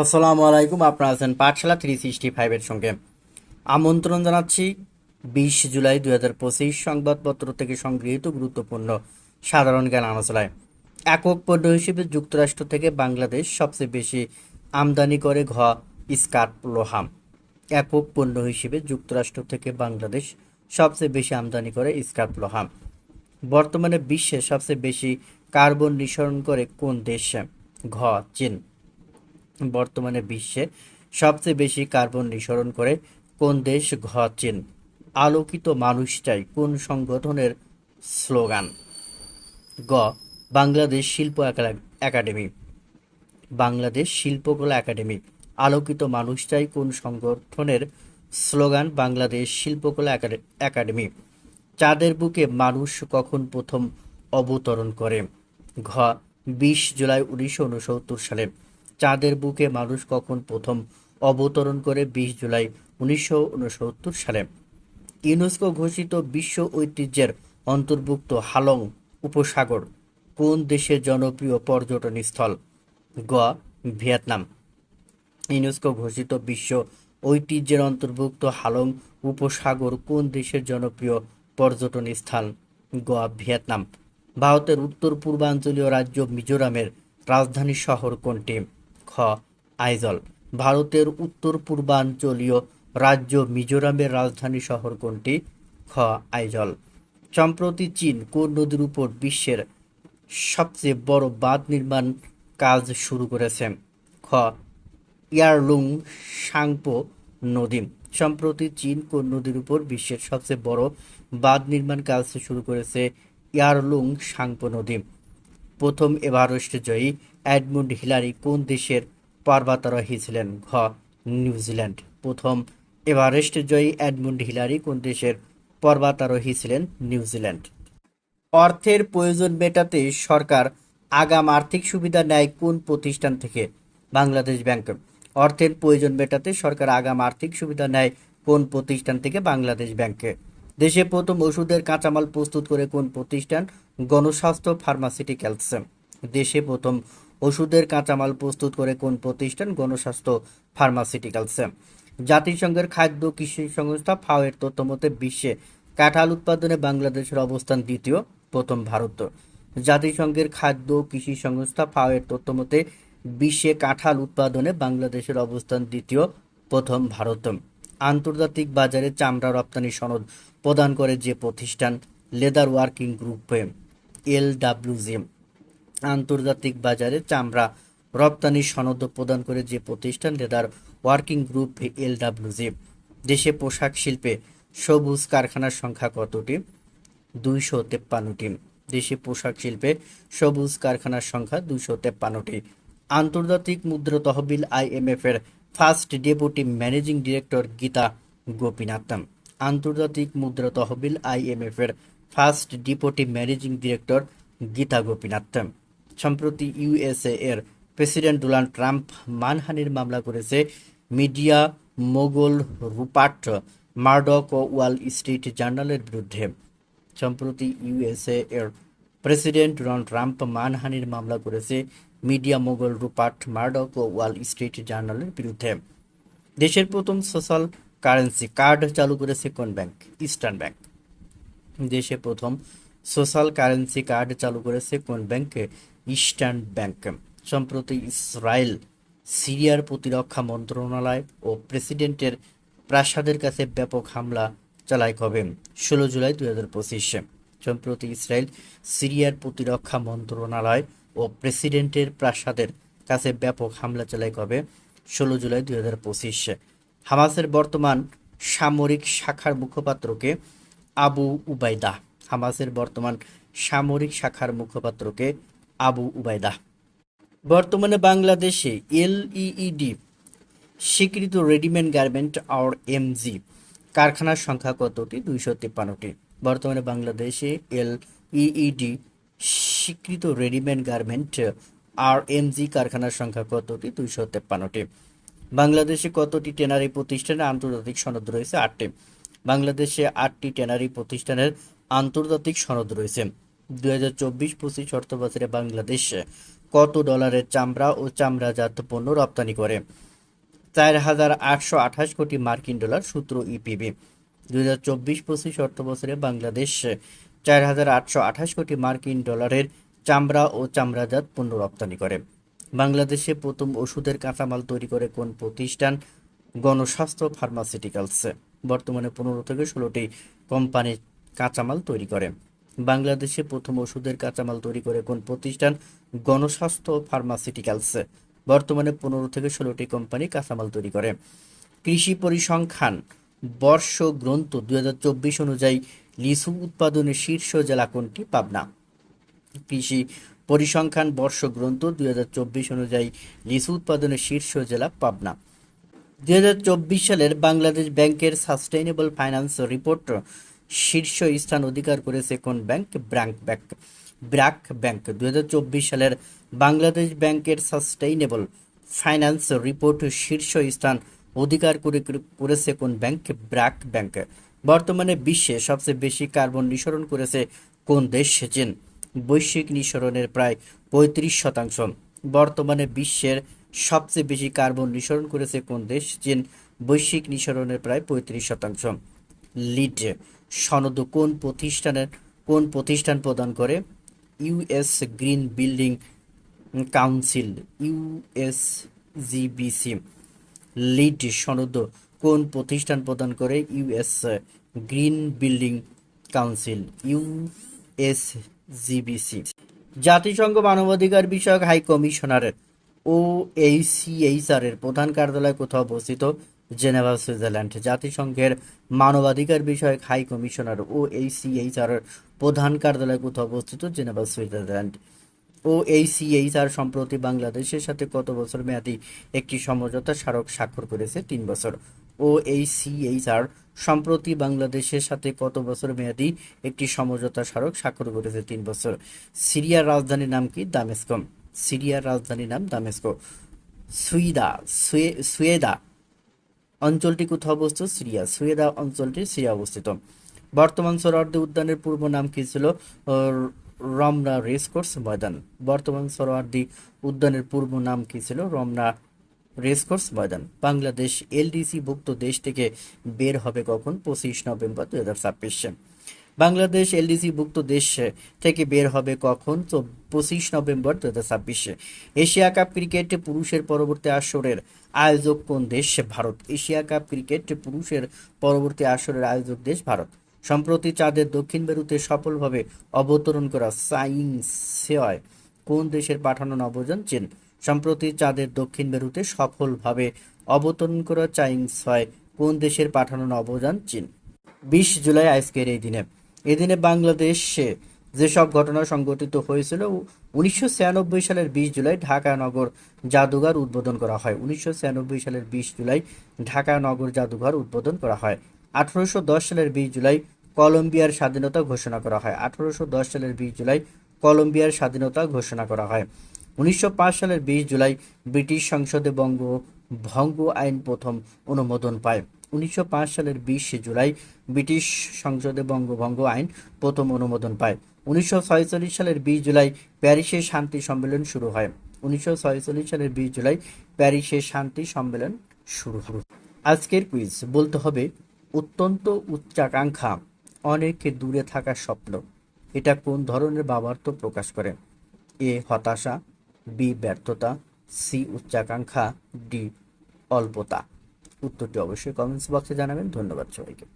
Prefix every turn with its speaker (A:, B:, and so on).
A: আসসালামু আলাইকুম, আপনারা আছেন পাঠশালা থ্রি সিক্সটি ফাইভের সঙ্গে। আমন্ত্রণ জানাচ্ছি বিশ জুলাই দুই হাজার পঁচিশ সংবাদপত্র থেকে সংগৃহীত গুরুত্বপূর্ণ সাধারণ জ্ঞান আলোচনায়। একক পণ্য হিসেবে যুক্তরাষ্ট্র থেকে বাংলাদেশ সবচেয়ে বেশি আমদানি করে ঘ ইস্কাট লোহাম। একক পণ্য হিসেবে যুক্তরাষ্ট্র থেকে বাংলাদেশ সবচেয়ে বেশি আমদানি করে ইস্কাট লোহাম। বর্তমানে বিশ্বে সবচেয়ে বেশি কার্বন নিঃসরণ করে কোন দেশ? ঘ, চীন। বর্তমানে বিশ্বে সবচেয়ে বেশি কার্বন নিঃসরণ করে কোন দেশ? ঘ আলোকিত মানুষ চাই কোন সংগঠনের স্লোগান? গ, বাংলাদেশ শিল্প একা- একাডেমি। বাংলাদেশ শিল্পকলা একাডেমি। আলোকিত মানুষ চাই কোন সংগঠনের স্লোগান? বাংলাদেশ শিল্পকলা একাডে- একাডেমি। চাঁদের বুকে মানুষ কখন প্রথম অবতরণ করে? ঘ, বিশ জুলাই উনিশশো উনসত্তর সালে। চাঁদের বুকে মানুষ কখন প্রথম অবতরণ করে বিশ জুলাই উনিশশো উনসত্তর সালে। ইউনেস্কো ঘোষিত বিশ্ব ঐতিহ্যের অন্তর্ভুক্ত হালং উপসাগর কোন দেশের জনপ্রিয় পর্যটন স্থল? গ. ভিয়েতনাম। ইউনেস্কো ঘোষিত বিশ্ব ঐতিহ্যের অন্তর্ভুক্ত হালং উপসাগর কোন দেশের জনপ্রিয় পর্যটন স্থান? গোয়া ভিয়েতনাম। ভারতের উত্তর পূর্বাঞ্চলীয় রাজ্য মিজোরামের রাজধানী শহর কোনটি? খ, আইজল, ভারতের উত্তর পূর্বাঞ্চলীয় রাজ্য মিজোরামের রাজধানী শহর কোনটি? খ, আইজল। সম্প্রতি চীন কোন নদীর উপর বিশ্বের সবচেয়ে বড় বাঁধ নির্মাণ কাজ শুরু করেছে? খ, ইয়ারলুং সাংপো নদী। সম্প্রতি চীন কোন নদীর উপর বিশ্বের সবচেয়ে বড় বাঁধ নির্মাণ কাজ শুরু করেছে? ইয়ারলুং সাংপো নদী। প্রথম এভারেস্ট জয়ী এডমুন্ড হিলারি কোন দেশের পর্বতারোহী ছিলেন? ঘ. নিউজিল্যান্ড। প্রথম এভারেস্ট জয়ী এডমুন্ড হিলারি কোন দেশের পর্বতারোহী ছিলেন? নিউজিল্যান্ড। অর্থের প্রয়োজন মেটাতে সরকার আগাম আর্থিক সুবিধা নেয় কোন প্রতিষ্ঠান থেকে? বাংলাদেশ ব্যাংক। অর্থের প্রয়োজন মেটাতে সরকার আগাম আর্থিক সুবিধা নেয় কোন প্রতিষ্ঠান থেকে? বাংলাদেশ ব্যাংকে। দেশে প্রথম ওষুধের কাঁচামাল প্রস্তুত করে কোন প্রতিষ্ঠান? গণস্বাস্থ্য, ফার্মাসিউটিক্যালস। দেশে প্রথম ওষুধের কাঁচামাল প্রস্তুত করে কোন প্রতিষ্ঠান? গণস্বাস্থ্য ফার্মাসিউটিক্যালস জাতিসংঘের খাদ্য কৃষি সংস্থা ফাও এর তথ্য মতে বিশ্বে কাঁঠাল উৎপাদনে বাংলাদেশের অবস্থান দ্বিতীয়, প্রথম ভারত। জাতিসংঘের খাদ্য কৃষি সংস্থা ফাও এর তথ্য মতে বিশ্বে কাঁঠাল উৎপাদনে বাংলাদেশের অবস্থান দ্বিতীয়, প্রথম ভারত। আন্তর্জাতিক বাজারে চামড়া রপ্তানি সনদ প্রদান করে যে প্রতিষ্ঠান, লেদার ওয়ার্কিং গ্রুপে এল আন্তর্জাতিক বাজারে চামড়া রপ্তানি সনদ প্রদান করে যে প্রতিষ্ঠান, লেদার ওয়ার্কিং গ্রুপ এলডাব্লিউজি দেশে পোশাক শিল্পে সবুজ কারখানার সংখ্যা কতটি? দুইশো তেপ্পান্নটি। দেশে পোশাক শিল্পে সবুজ কারখানার সংখ্যা দুইশো তেপ্পান্নটি। আন্তর্জাতিক মুদ্রা তহবিল আইএমএফ এর first deputy managing director Geeta Gopinath আন্তর্জাতিক মুদ্রা তহবিল আইএমএফ এর first deputy managing director Geeta Gopinath সম্প্রতি ইউএসএ এর প্রেসিডেন্ট ডোনাল্ড ট্রাম্প মানহানির মামলা করেছে। মিডিয়া মোগল রুপার্ট মার্ডক ও ওয়াল স্ট্রিট জার্নালের বিরুদ্ধে। সম্প্রতি ইউএসএ এর প্রেসিডেন্ট ডোনাল্ড ট্রাম্প মানহানির মামলা করেছে মিডিয়া মোগল রুপার্ট মার্ডক ও ওয়াল স্ট্রিট জার্নালের বিরুদ্ধে। দেশের প্রথম সোশ্যাল কারেন্সি কার্ড চালু করেছে কোন ব্যাংক? Eastern bank. দেশে প্রথম সোশ্যাল কারেন্সি কার্ড চালু করেছে কোন ব্যাংকে? ইস্টার্ন ব্যাংক, সম্প্রতি ইসরায়েল, সিরিয়ার প্রতিরক্ষা মন্ত্রণালয় ও প্রেসিডেন্টের প্রাসাদের কাছে ব্যাপক হামলা চালায় কবে? ষোলো জুলাই দুই হাজার পঁচিশে। সম্প্রতি ইসরায়েল, সিরিয়ার প্রতিরক্ষা মন্ত্রণালয় ও প্রেসিডেন্টের প্রাসাদের কাছে ব্যাপক হামলা চালায় কবে? ষোলো জুলাই দুই হাজার পঁচিশে। হামাসের বর্তমান সামরিক শাখার মুখপাত্রকে আবু উবাইদা হামাসের বর্তমান সামরিক শাখার মুখপাত্রকে আবু উবাইদা বর্তমানে বাংলাদেশে এলইইডি স্বীকৃত রেডিমেড গার্মেন্ট আর এমজি কারখানার সংখ্যা কতটি? দুইশো তিপ্পান্নটি। বর্তমানে বাংলাদেশে এল ইইডি স্বীকৃত readymade garment R M G কারখানার সংখ্যা কতটি? দুইশো তেপ্পান্নটি। বাংলাদেশে কতটি টেনারি প্রতিষ্ঠানের আন্তর্জাতিক সনদ রয়েছে? আটটি। বাংলাদেশে আটটি টেনারি প্রতিষ্ঠানের আন্তর্জাতিক সনদ রয়েছে। দুই হাজার চব্বিশ পঁচিশ বাংলাদেশে কত ডলারের চামড়া ও চামড়াজাত পণ্য রপ্তানি করে? চার হাজার আটশো আঠাশ কোটি মার্কিন ডলার সূত্র ইপিবি। দুই হাজার চব্বিশ পঁচিশ অর্থ বছরে বাংলাদেশ চার হাজার আটশো আঠাশ কোটি মার্কিন ডলারের চামড়া ও চামড়াজাত পণ্য রপ্তানি করে। বাংলাদেশে প্রথম ওষুধের কাঁচামাল তৈরি করে কোন প্রতিষ্ঠান? গণস্বাস্থ্য ফার্মাসিউটিক্যালস। বর্তমানে পনেরো থেকে ষোলোটি কোম্পানি কাঁচামাল তৈরি করে। বাংলাদেশে প্রথম ওষুধের কাঁচামাল তৈরি করে কোন প্রতিষ্ঠান? গণস্বাস্থ্য ফার্মাসিউটিক্যালস বর্তমানে পনেরো থেকে ষোলোটি কোম্পানি কাঁচামাল তৈরি করে। কৃষি পরিসংখ্যান। বর্ষ গ্রন্থ দুই হাজার চব্বিশ অনুযায়ী লিচু উৎপাদনের শীর্ষ জেলা কোনটি? পাবনা। কৃষি পরিসংখ্যান বর্ষ গ্রন্থ দুই হাজার চব্বিশ অনুযায়ী লিচু উৎপাদনের শীর্ষ জেলা পাবনা। দুই হাজার চব্বিশ সালের বাংলাদেশ ব্যাংকের সাস্টেইনেবল ফাইন্যান্স রিপোর্ট শীর্ষ স্থান অধিকার করেছে কোন bank? BRAC bank. BRAC bank, দুই হাজার চব্বিশ সালের বাংলাদেশ ব্যাংকের সাস্টেইনেবল ফাইন্যান্স রিপোর্ট শীর্ষ স্থান অধিকার করে করেছে কোন ব্যাংক? ব্র্যাক ব্যাংক। বর্তমানে বিশ্বে সবচেয়ে বেশি কার্বন নিঃসরণ করেছে কোন দেশ? চীন। বৈশ্বিক নিঃসরণের প্রায় পঁয়ত্রিশ শতাংশ। বর্তমানে বিশ্বের সবচেয়ে বেশি কার্বন নিঃসরণ করেছে কোন দেশ? চীন। বৈশ্বিক নিঃসরণের প্রায় পঁয়ত্রিশ শতাংশ। লিড সনদ কোন প্রতিষ্ঠানের, কোন প্রতিষ্ঠান প্রদান করে? US green building council US USGBC LEED সনদ কোন প্রতিষ্ঠান প্রদান করে? US green building council USGBC জাতিসংঘ মানবাধিকার বিষয়ক হাই কমিশনার ও এইচআর এর প্রধান কার্যালয় কোথাও অবস্থিত? জেনেভা সুইজারল্যান্ড জাতিসংঘের মানবাধিকার বিষয়ক হাই কমিশনার ও এইচআর এর প্রধান কার্যালয় কোথাও অবস্থিত? Geneva Switzerland. ও এইচআর সম্প্রতি বাংলাদেশের সাথে কত বছর মেয়াদী একটি সমঝোতা স্মারক স্বাক্ষর করেছে? তিন বছর। ও এইচআর সম্প্রতি বাংলাদেশের সাথে কত বছর মেয়াদী একটি সমঝোতা স্মারক স্বাক্ষর করেছে? তিন বছর। সিরিয়ার রাজধানীর নাম কি? দামেস্কম সিরিয়ার রাজধানীর নাম দামেস্কো। সুইদা সুয়ে- সুয়েদা অঞ্চলটি কোথাও অবস্থিত? সিরিয়া। সুয়েদা অঞ্চলটি সিরিয়া অবস্থিত। বর্তমান সরোয়ার্দ উদ্যানের পূর্ব নাম কি ছিল? রমনা রেসকোর্স ময়দান। বর্তমান সরোয়ার্দি উদ্যানের পূর্ব নাম কি ছিল? রমনা রেসকোর্স ময়দান। বাংলাদেশ এলডিসি ভুক্ত দেশ থেকে বের হবে কখন? পঁচিশ নভেম্বর দু হাজার ছাব্বিশে। বাংলাদেশ এলডিসি ভুক্ত দেশ থেকে বের হবে কখন? তো পঁচিশ নভেম্বর দু হাজার ছাব্বিশে। এশিয়া কাপ ক্রিকেট পুরুষের পরবর্তী আসরের আয়োজক কোন দেশ? ভারত। এশিয়া কাপ ক্রিকেট পুরুষের পরবর্তী আসরের আয়োজক দেশ ভারত। সম্প্রতি চাঁদের দক্ষিণ মেরুতে সফলভাবে অবতরণ করা সাইং সেয় কোন দেশের পাঠানো নবযান চীন সম্প্রতি চাঁদের দক্ষিণ মেরুতে সফলভাবে অবতরণ করা চাইং ছয় কোন দেশের পাঠানো নবযান চীন বিশ জুলাই আজকের এই দিনে। এদিনে বাংলাদেশে যেসব ঘটনা সংঘটিত হয়েছিল, উনিশশো ছিয়ানব্বই সালের বিশ জুলাই ঢাকা নগর জাদুঘর উদ্বোধন করা হয়। উনিশশো ছিয়ানব্বই সালের বিশ জুলাই ঢাকা নগর জাদুঘর উদ্বোধন করা হয়। আঠারোশো দশ সালের বিশ জুলাই কলম্বিয়ার স্বাধীনতা ঘোষণা করা হয়। আঠারোশো দশ সালের বিশ জুলাই কলম্বিয়ার স্বাধীনতা ঘোষণা করা হয়। উনিশশো পাঁচ সালের বিশ জুলাই ব্রিটিশ সংসদে বঙ্গ ভঙ্গ আইন প্রথম অনুমোদন পায়। উনিশশো পাঁচ সালের বিশ জুলাই ব্রিটিশ সংসদে বঙ্গভঙ্গ আইন প্রথম অনুমোদন পায়। উনিশশো সালের বিশ জুলাই প্যারিসে শান্তি সম্মেলন শুরু হয়। উনিশশো সালের বিশ জুলাই প্যারিসে শান্তি সম্মেলন শুরু হল আজকের কুইজ, বলতে হবে অত্যন্ত উচ্চাকাঙ্ক্ষা, অনেক দূরে থাকার স্বপ্ন। এটা কোন ধরনের ভাবার্থ প্রকাশ করে? এ, হতাশা, বি, ব্যর্থতা, সি, উচ্চাকাঙ্ক্ষা, ডি অল্পতা। উত্তরটি অবশ্যই কমেন্টস বক্সে জানাবেন। ধন্যবাদ সবাইকে।